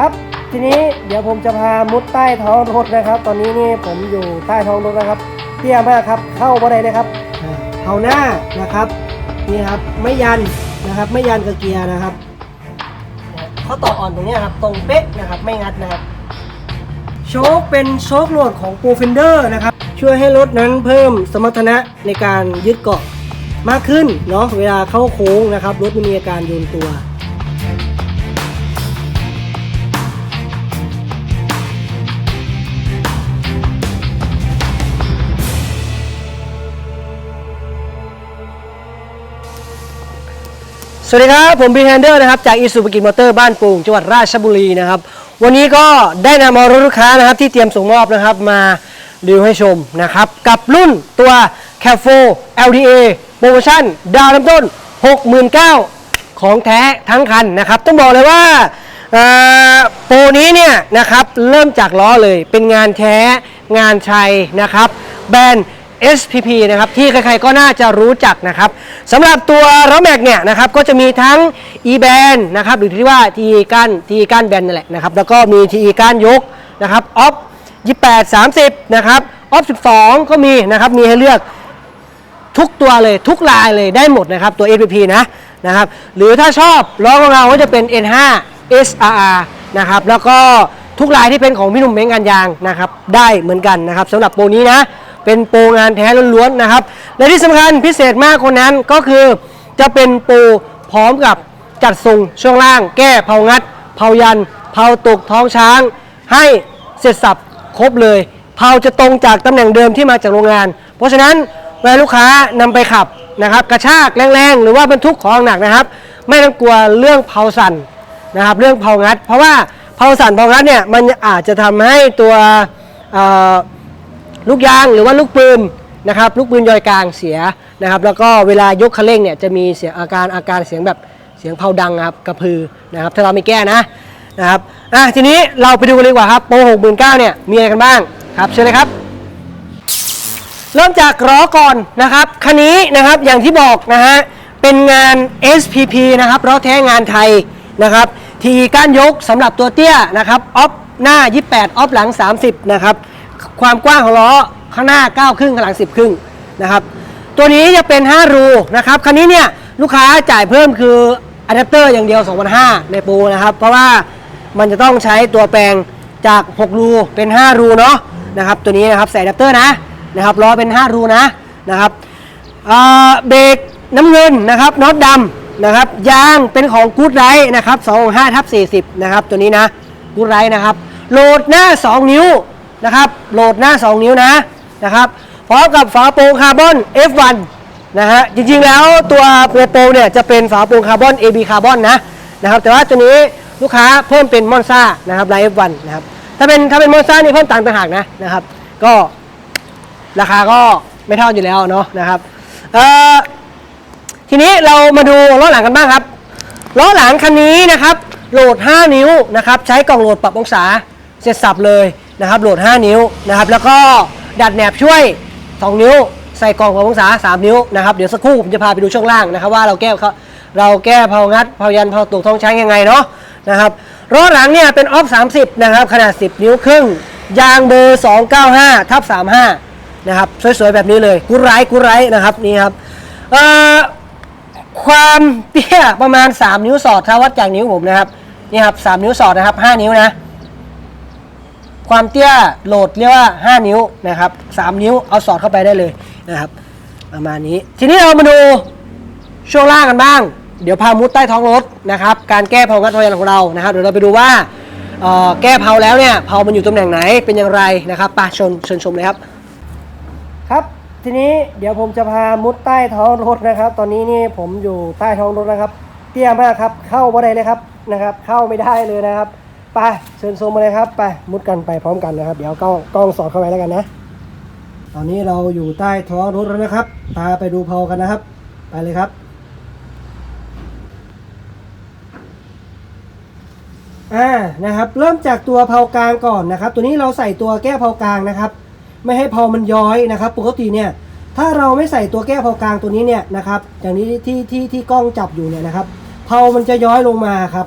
ครับ ทีนี้เดี๋ยวผมจะพามุดใต้ท้องรถนะครับ ตอนนี้นี่ผมอยู่ใต้ท้องรถนะครับเตี้ยมากครับ เข้าบ่ได้เลยครับอ่าเอาหน้านะครับนี่ครับไม่ยันนะครับ ไม่ยันกับเกียร์นะครับเขาต่ออ่อนตรงนี้ครับ ตรงเป๊ะนะครับไม่งัดนะครับโชคเป็นโชคโหลดของ p r o f e n d e r นะครับ ช่วยให้รถนั้นเพิ่มสมรรถนะในการยึดเกาะมากขึ้นเนาะเวลาเข้าโค้งนะครับ รถไม่มีอาการโยนตัว สวัสดีครับ ผมบีแฮนเดอร์นะครับ จากอีสุภกิจมอเตอร์บ้านปุงจังหวัดราชบุรีนะครับ วันนี้ก็ได้นำเอารถลูกค้านะครับ ที่เตรียมส่งมอบนะครับมารีวิวให้ชมนะครับ กับรุ่นตัว c a f o LDA โปรโมชั่น ดาวน์เริ่มต้น 69,000ของแท้ทั้งคันนะครับ ต้องบอกเลยว่าโปรนี้เนี่ยนะครับ เริ่มจากล้อเลยเป็นงานแท้งานชัยนะครับ แบรนด์ SPP นะครับที่ใครๆก็น่าจะรู้จักนะครับสำหรับตัวล้อแม็กเนี่ยนะครับก็จะมีทั้ง e b a n นะครับหรือที่ว่า TE ก้าน TE ก้านแบนนั่นแหละนะครับแล้วก็มี TE ก้านยกนะครับออฟ28 30นะครับออฟ12 ก็มีนะครับมีให้เลือกทุกตัวเลยทุกลายเลยได้หมดนะครับตัว SPP นะนะครับหรือถ้าชอบล้อของเราก็จะเป็น N5 SRR นะครับแล้วก็ทุกลายที่เป็นของพี่หนุ่มเม้งงานยางนะครับได้เหมือนกันนะครับสำหรับโปรนี้นะ เป็นโปรงานแท้ล้วนๆนะครับ และที่สำคัญพิเศษมากคนนั้นก็คือจะเป็นโปรพร้อมกับจัดทรงช่วงล่าง แก้เผางัด เผายัน เผาตกท้องช้าง ให้เสร็จสับครบเลย เผาจะตรงจากตำแหน่งเดิมที่มาจากโรงงาน เพราะฉะนั้นเวลาลูกค้านำไปขับนะครับ กระชากแรงๆ หรือว่าบรรทุกของหนักนะครับ ไม่ต้องกลัวเรื่องเผาสั่นนะครับ เรื่องเผางัด เพราะว่าเผาสั่นเผางัดเนี่ยมันอาจจะทำให้ตัวเอ่อ ลูกยางหรือว่าลูกปืนนะครับลูกปืนยอยกลางเสียนะครับ แล้วก็เวลายกคันเร่งเนี่ยจะมีเสียงอาการอาการเสียงแบบเสียงเผาดังครับกระพือนะครับถ้าเราไม่แก้นะนะครับอะทีนี้เราไปดูกันเลยดีกว่าครับโปรหกหมื่นเก้าเนี่ยมีอะไรกันบ้างครับเชิญเลยครับ เริ่มจากล้อก่อนนะครับคันนี้นะครับอย่างที่บอกนะฮะเป็นงาน SPP นะครับล้อแท้งานไทยนะครับทีก้านยกสำหรับตัวเตี้ยนะครับออฟหน้า 28 ออฟหลัง 30 นะครับ ความกว้างของล้อข้างหน้า 9 ครึ่งข้างหลัง 10 ครึ่งนะครับตัวนี้จะเป็น 5 รูนะครับคันนี้เนี่ยลูกค้าจ่ายเพิ่มคืออะแดปเตอร์อย่างเดียว2,500ในปูนะครับ เพราะว่ามันจะต้องใช้ตัวแปลงจาก 6 รูเป็น 5 รูเนาะนะครับตัวนี้นะครับใส่อะแดปเตอร์นะนะครับล้อเป็น 5 รูนะนะครับเบรกน้ำเงินนะครับน็อตดำนะครับยางเป็นของกูดไรนะครับ2 5ทับ40นะครับตัวนี้นะกูดไรนะครับโหลดหน้า 2 นิ้ว นะครับ โหลดหน้า 2 นิ้วนะนะครับพร้อมกับฝาโปร่งคาร์บอน F1 นะฮะจริงๆแล้วตัวเปโปเนี่ยจะเป็นฝาโปร่งคาร์บอน AB คาร์บอนนะนะครับแต่ว่าตัวนี้ลูกค้าเพิ่มเป็นมอนซ่านะครับไลน์ F1 นะครับถ้าเป็นถ้าเป็นมอนซ่านี่เพิ่มตังต่างหากนะนะครับ ก็ราคาก็ไม่เท่าอยู่แล้วเนาะนะครับเอ่อทีนี้เรามาดูล้อหลังกันบ้างครับล้อหลังคันนี้นะครับโหลด 5 นิ้วนะครับใช้กล่องโหลดปรับองศาเสร็จสับเลย นะครับโหลด 5 นิ้วนะครับแล้วก็ดัดแหนบช่วย 2 นิ้ว ใส่กล่องปรับองศา 3 นิ้วนะครับเดี๋ยวสักครู่ผมจะพาไปดูช่วงล่างนะครับว่าเราแก้เขาเราแก้เผางัดเผายันเผาตกท้องช้างยังไงเนาะนะครับล้อหลังเนี่ยเป็นออฟ 30 นะครับขนาด 10 นิ้วครึ่งยางเบอร์ 295ทับ35 นะครับสวยๆแบบนี้เลยกุไรกุไรนะครับนี่ครับเอ่อความเตี้ยประมาณ 3 นิ้วสอดถ้าวัดจากนิ้วผมนะครับนี่ครับ3นิ้วสอดนะครับ 5 นิ้วนะ ความเตี้ยโหลดเรียกว่า 5 นิ้วนะครับ3นิ้วเอาสอดเข้าไปได้เลยนะครับประมาณนี้ ทีนี้เรามาดูช่วงล่างกันบ้าง เดี๋ยวพามุดใต้ท้องรถนะครับ การแก้เผางัดเผายันของเรานะครับ เดี๋ยวเราไปดูว่าแก้เผาแล้วเนี่ยเผามันอยู่ตำแหน่งไหนเป็นอย่างไรนะครับไปชนชิญชมเลยครับ ครับ ทีนี้เดี๋ยวผมจะพามุดใต้ท้องรถนะครับ ตอนนี้นี่ผมอยู่ใต้ท้องรถนะครับ เตี้ยมากครับ เข้าบ่ได้เลยครับนะครับ เข้าไม่ได้เลยนะครับ ไปเชิญชมมาเลยครับไปมุดกันไปพร้อมกันนะครับ เดี๋ยวกล้องกล้องสอดเข้าไปแล้วกันนะ ตอนนี้เราอยู่ใต้ท้องรถแล้วนะครับพาไปดูเพากันนะครับ ไปเลยครับอ่านะครับ เริ่มจากตัวเพากลางก่อนนะครับ ตัวนี้เราใส่ตัวแก้เพากลางนะครับ ไม่ให้เพามันย้อยนะครับ ปกติเนี่ยถ้าเราไม่ใส่ตัวแก้เพากลางตัวนี้เนี่ยนะครับ อย่างนี้ที่ที่ที่กล้องจับอยู่เนี่ยนะครับ เพามันจะย้อยลงมาครับ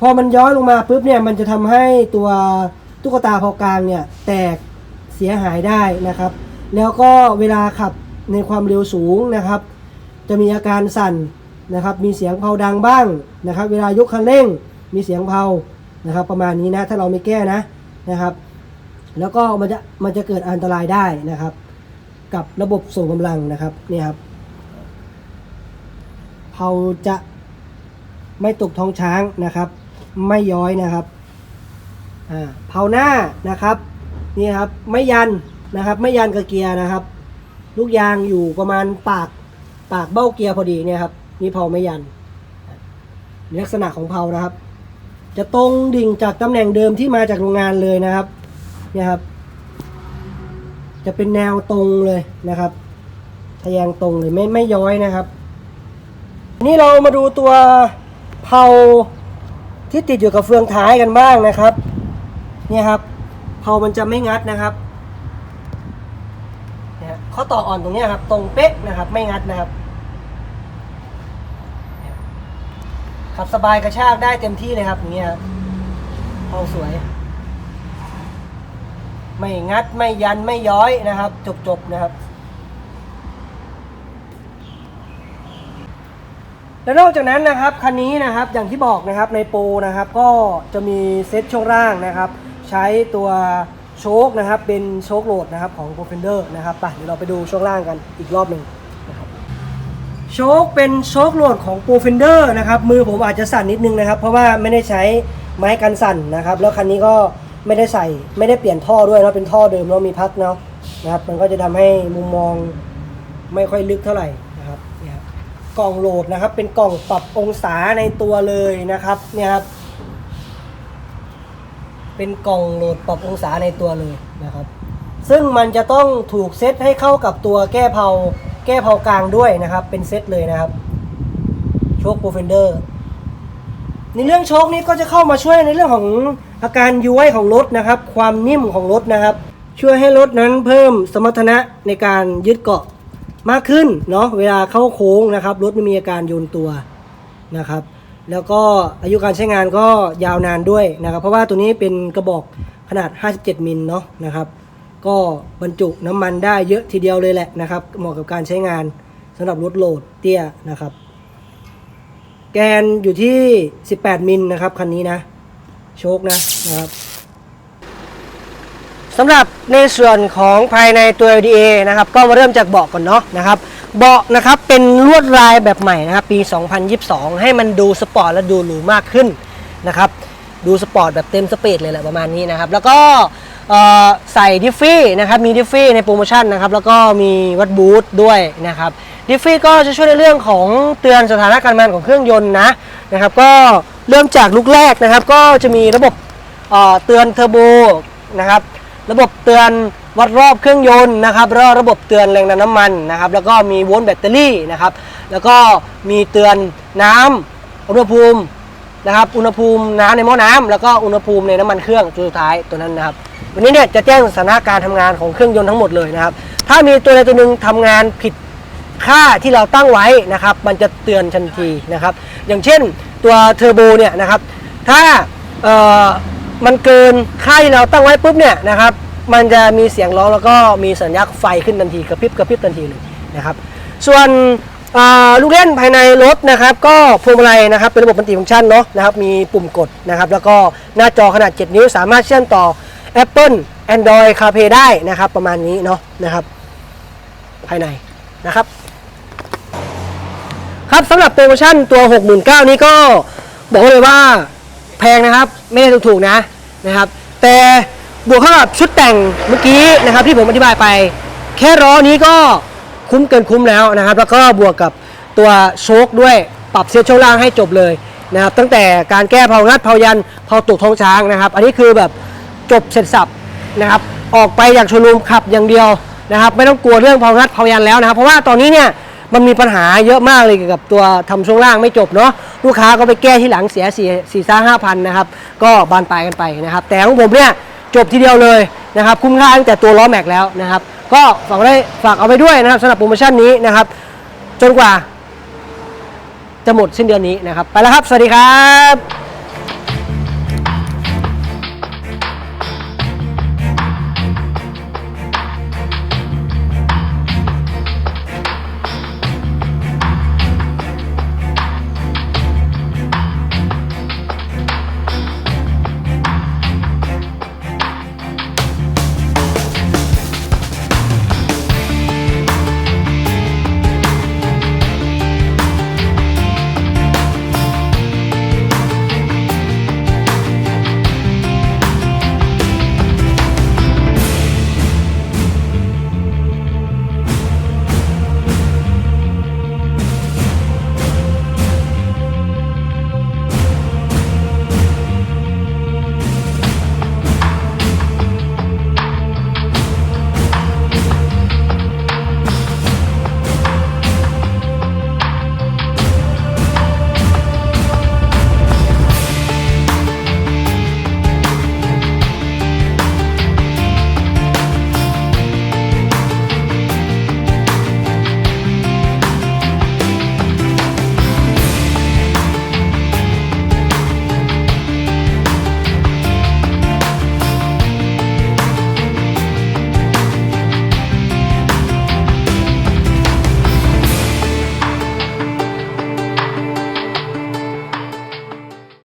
พอมันย้อยลงมาปุ๊บเนี่ยมันจะทำให้ตัวตุ๊กตาเผากลางเนี่ยแตกเสียหายได้นะครับ แล้วก็เวลาขับในความเร็วสูงนะครับ จะมีอาการสั่นนะครับ มีเสียงเผาดังบ้างนะครับ เวลายกคันเร่งมีเสียงเผานะครับ ประมาณนี้นะถ้าเราไม่แก้นะนะครับ แล้วก็มันจะมันจะเกิดอันตรายได้นะครับ กับระบบส่งกำลังนะครับเนี่ยครับเผาจะไม่ตกท้องช้างนะครับ ไม่ย้อยนะครับอ่าเผาหน้านะครับนี่ครับไม่ยันนะครับ ไม่ยันกับเกียร์นะครับ ลูกยางอยู่ประมาณปากปากเบ้าเกียร์พอดีเนี่ยครับนี่เผาไม่ยันลักษณะของเผานะครับ จะตรงดิ่งจากตำแหน่งเดิมที่มาจากโรงงานเลยนะครับเนี่ยครับ จะเป็นแนวตรงเลยนะครับทะแยงตรงเลยไม่ไม่ย้อยนะครับ นี่เรามาดูตัวเผา ที่ติดอยู่กับเฟืองท้ายกันบ้างนะครับเนี่ยครับเผามันจะไม่งัดนะครับเนี่ยข้อต่ออ่อนตรงเนี้ยครับ ตรงเป๊ะนะครับ ไม่งัดนะครับขับสบายกระชากได้เต็มที่เลยครับอย่างเงี้ยครับเผาสวย ไม่งัดไม่ยันไม่ย้อยนะครับ จบๆนะครับ แล้วนอกจากนั้นนะครับคันนี้นะครับอย่างที่บอกนะครับในโปรนะครับก็จะมีเซ็ตช่วงล่างนะครับ ใช้ตัวโชคนะครับเป็นโชคโหลดนะครับของ p r o f e n d e r นะครับไปเดี๋ยวเราไปดูช่วงล่างกันอีกรอบหนึ่งนะครับโชคเป็นโชคโหลดของ p r o f e n d e r นะครับมือผมอาจจะสั่นนิดนึงนะครับ เพราะว่าไม่ได้ใช้ไม้กันสั่นนะครับ แล้วคันนี้ก็ไม่ได้ใส่ไม่ได้เปลี่ยนท่อด้วยแล้วเป็นท่อเดิมแล้วมีพักเนาะนะครับมันก็จะทำให้มุมมองไม่ค่อยลึกเท่าไหร่ กล่องโหลดนะครับ เป็นกล่องปรับองศาในตัวเลยนะครับเนี่ยครับ เป็นกล่องโหลดปรับองศาในตัวเลยนะครับ ซึ่งมันจะต้องถูกเซตให้เข้ากับตัวแก้เผาแก้เผากลางด้วยนะครับ เป็นเซตเลยนะครับโชคโปรเฟนเดอร์ในเรื่องโชคนี้ก็จะเข้ามาช่วยในเรื่องของอาการย้วยของรถนะครับ ความนิ่มของรถนะครับ ช่วยให้รถนั้นเพิ่มสมรรถนะในการยึดเกาะ มากขึ้นเนาะเวลาเข้าโค้งนะครับ รถไม่มีอาการโยนตัวนะครับ แล้วก็อายุการใช้งานก็ยาวนานด้วยนะครับ เพราะว่าตัวนี้เป็นกระบอกขนาด 57 มิลเนาะนะครับ ก็บรรจุน้ำมันได้เยอะทีเดียวเลยแหละนะครับ เหมาะกับการใช้งานสำหรับรถโหลดเตี้ยนะครับ แกนอยู่ที่ 18 มิลนะครับคันนี้นะ โชคนะนะครับ สำหรับในส่วนของภายในตัว LDA นะครับก็มาเริ่มจากเบาะก่อนเนาะนะครับเบาะนะครับเป็นลวดลายแบบใหม่นะครับปี 2022 ให้มันดูสปอร์ตและดูหรูมากขึ้นนะครับดูสปอร์ตแบบเต็มสเปดเลยแหละประมาณนี้นะครับแล้วก็ใส่ดิฟฟี่นะครับมีดิฟฟี่ในโปรโมชั่นนะครับแล้วก็มีวัดบูทด้วยนะครับดิฟฟี่ก็จะช่วยในเรื่องของเตือนสถานะการงานของเครื่องยนต์นะนะครับก็เริ่มจากลุกแรกนะครับก็จะมีระบบเเตือนเทอร์โบนะครับ ระบบเตือนวัดรอบเครื่องยนต์นะครับแล้วระบบเตือนแรงดันน้ำมันนะครับแล้วก็มีโวลต์แบตเตอรี่นะครับแล้วก็มีเตือนน้ำอุณหภูมินะครับอุณหภูมิน้ำในหม้อน้ำแล้วก็อุณหภูมิในน้ำมันเครื่องตัวสุดท้ายตัวนั้นนะครับวันนี้เนี่ยจะแจ้งสถานการณ์ทำงานของเครื่องยนต์ทั้งหมดเลยนะครับถ้ามีตัวใดตัวหนึ่งทำงานผิดค่าที่เราตั้งไว้นะครับ มันจะเตือนทันทีนะครับ อย่างเช่นตัวเทอร์โบเนี่ยนะครับถ้า มันเกินค่าที่เราตั้งไว้ปุ๊บเนี่ยนะครับมันจะมีเสียงร้องแล้วก็มีสัญลักษณ์ไฟขึ้นทันทีกระพริบกระพริบทันทีเลยนะครับ ส่วนลูกเล่นภายในรถนะครับ ก็พวงมาลัยนะครับเป็นระบบมัลติฟังก์ชันเนาะนะครับมีปุ่มกดนะครับ แล้วก็หน้าจอขนาด 7 นิ้วสามารถเชื่อมต่อ Apple Android CarPlay ได้นะครับ ประมาณนี้เนาะนะครับ ภายในนะครับ ครับสำหรับโปรโมชั่นตัว 69,000 นี้ก็บอกเลยว่า แพงนะครับ ไม่ได้ถูกๆนะนะครับ แต่บวกเข้ากับชุดแต่งเมื่อกี้นะครับที่ผมอธิบายไป แค่ล้อนี้ก็คุ้มเกินคุ้มแล้วนะครับ แล้วก็บวกกับตัวโชคด้วยปรับเซตช่วงล่างให้จบเลยนะครับ ตั้งแต่การแก้เพางัดเพายันเพาตุกท้องช้างนะครับ อันนี้คือแบบจบเสร็จสับนะครับ ออกไปจากโชว์รูมขับอย่างเดียวนะครับ ไม่ต้องกลัวเรื่องเพางัดเพายันแล้วนะครับ เพราะว่าตอนนี้เนี่ยมันมีปัญหาเยอะมากเลยเกี่ยวกับตัวทำช่วงล่างไม่จบเนาะ ลูกค้าก็ไปแก้ที่หลังเสียสี่สี่ซ่าห้าพันนะครับ ก็บานปลายกันไปนะครับ แต่ของผมเนี่ยจบทีเดียวเลยนะครับ คุ้มค่าตั้งแต่ตัวล้อแม็กแล้วนะครับ ก็ฝากได้ฝากเอาไปด้วยนะครับสำหรับโปรโมชั่นนี้นะครับ จนกว่า จะหมดสิ้นเดือนนี้นะครับ ไปแล้วครับ สวัสดีครับ